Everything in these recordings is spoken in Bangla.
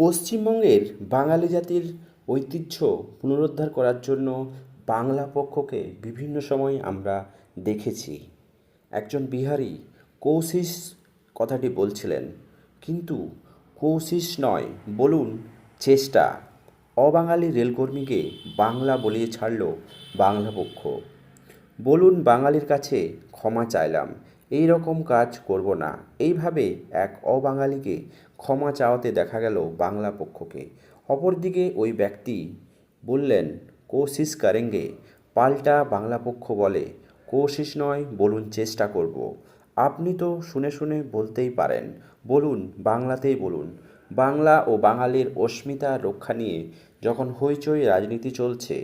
পশ্চিমবঙ্গের বাঙালি জাতির ঐতিহ্য পুনরুদ্ধার করার জন্য বাংলা পক্ষকে বিভিন্ন সময় আমরা দেখেছি। একজন বিহারি কৌশিস কথাটি বলছিলেন, কিন্তু কৌশিস নয়, বলুন চেষ্টা। অবাঙালি রেলকর্মীকে বাংলা বলিয়ে ছাড়ল বাংলা পক্ষ। বলুন বাঙালির কাছে ক্ষমা চাইলাম এই রকম কাজ করব না। এইভাবে এক অবাঙালিকে ক্ষমা চাওয়াতে দেখা গেল বাংলা পক্ষকে। অপরদিকে ওই ব্যক্তি বললেন, কোশিস কারেঙ্গে। পাল্টা বাংলা পক্ষ বলে, কোশিস নয়, বলুন চেষ্টা করব। আপনি তো শুনে শুনে বলতেই পারেন, বলুন, বাংলাতেই বলুন। বাংলা ও বাঙালির অস্মিতা রক্ষা নিয়ে যখন হইচই রাজনীতি চলছে,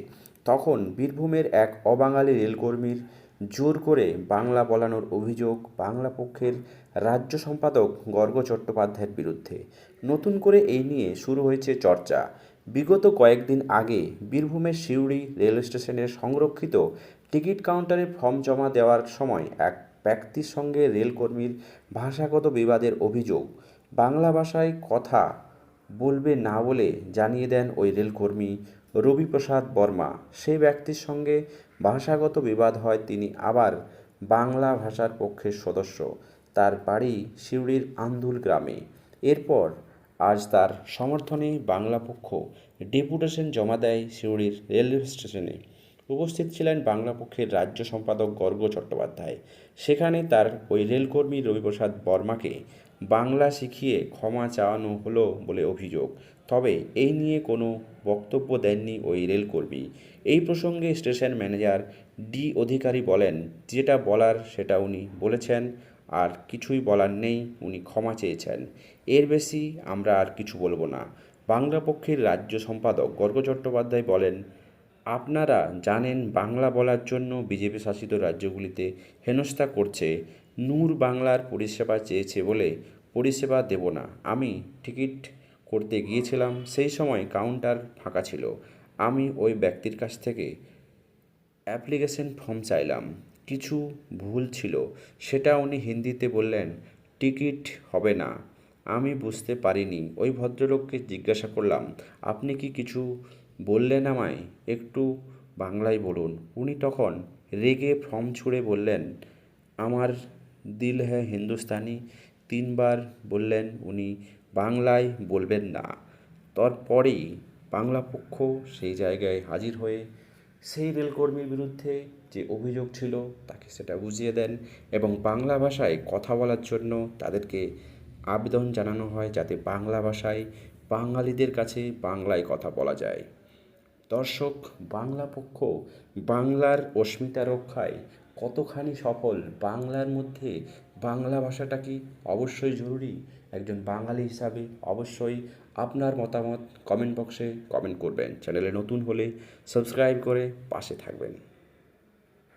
তখন বীরভূমের এক অবাঙালি রেলকর্মীর জোর করে বাংলা বলানোর অভিযোগ বাংলা পক্ষের রাজ্য সম্পাদক গর্গ চট্টোপাধ্যায়ের বিরুদ্ধে। নতুন করে এই নিয়ে শুরু হয়েছে চর্চা। বিগত কয়েকদিন আগে বীরভূমের সিউড়ি রেল স্টেশনের সংরক্ষিত টিকিট কাউন্টারে ফর্ম জমা দেওয়ার সময় এক ব্যক্তির সঙ্গে রেলকর্মীর ভাষাগত বিবাদের অভিযোগ। বাংলা ভাষায় কথা বলবে না বলে জানিয়ে দেন ওই রেলকর্মী রবিপ্রসাদ বর্মা। সেই ব্যক্তির সঙ্গে ভাষাগত বিবাদ হয়, তিনি আবার বাংলা ভাষার পক্ষের সদস্য। তার বাড়ি শিউড়ির আন্দুল গ্রামে। এরপর আজ তার সমর্থনে বাংলা পক্ষ ডেপুটেশন জমা দেয় সিউড়ির রেলওয়ে স্টেশনে। উপস্থিত ছিলেন বাংলা পক্ষের রাজ্য সম্পাদক গর্গ চট্টোপাধ্যায়। সেখানে তার ওই রেলকর্মী রবিপ্রসাদ বর্মাকে বাংলা শিখিয়ে ক্ষমা চাওয়ানো হলো বলে অভিযোগ। তবে এই নিয়ে কোনো বক্তব্য দেননি ওই রেলকর্মী। এই প্রসঙ্গে স্টেশন ম্যানেজার ডি অধিকারী বলেন, যেটা বলার সেটা উনি বলেছেন, আর কিছুই বলার নেই, উনি ক্ষমা চেয়েছেন। এর বেশি আমরা আর কিছু বলব না। বাংলা পক্ষের রাজ্য সম্পাদক গর্গ চট্টোপাধ্যায় বলেন আপনারা জানেন বাংলা বলার জন্য বিজেপি শাসিত রাজ্যগুলিতে হেনস্থা করছে। নূর বাংলার পরিষেবা চেয়েছে বলে পরিষেবা দেব না। আমি টিকিট করতে গিয়েছিলাম, সেই সময় কাউন্টার ফাঁকা ছিল। আমি ওই ব্যক্তির কাছ থেকে অ্যাপ্লিকেশন ফর্ম চাইলাম। কিছু ভুল ছিল, সেটা উনি হিন্দিতে বললেন, টিকিট হবে না। আমি বুঝতে পারিনি। ওই ভদ্রলোককে জিজ্ঞাসা করলাম, আপনি কি কিছু বললেন আমায়, একটু বাংলায় বলুন। উনি তখন রেগে ফর্ম ছুঁড়ে বললেন, আমার দিল হ্যাঁ হিন্দুস্তানি। তিনবার বললেন উনি, বাংলায় বলবেন না। তারপরেই বাংলা পক্ষ সেই জায়গায় হাজির হয়ে সেই রেলকর্মীর বিরুদ্ধে যে অভিযোগ ছিল তাকে সেটা বুঝিয়ে দেন এবং বাংলা ভাষায় কথা বলার জন্য তাদেরকে আবেদন জানানো হয় যাতে বাংলা ভাষায় বাঙালিদের কাছে বাংলায় কথা বলা যায়। দর্শক, বাংলা পক্ষ, বাংলার অস্মিতা রক্ষায় কতখানি সফল বাংলার মধ্যে বাংলা ভাষাটা কি অবশ্যই জরুরি? একজন বাঙালি হিসাবে অবশ্যই আপনার মতামত কমেন্ট বক্সে কমেন্ট করবেন। চ্যানেলে নতুন হলে সাবস্ক্রাইব করে পাশে থাকবেন।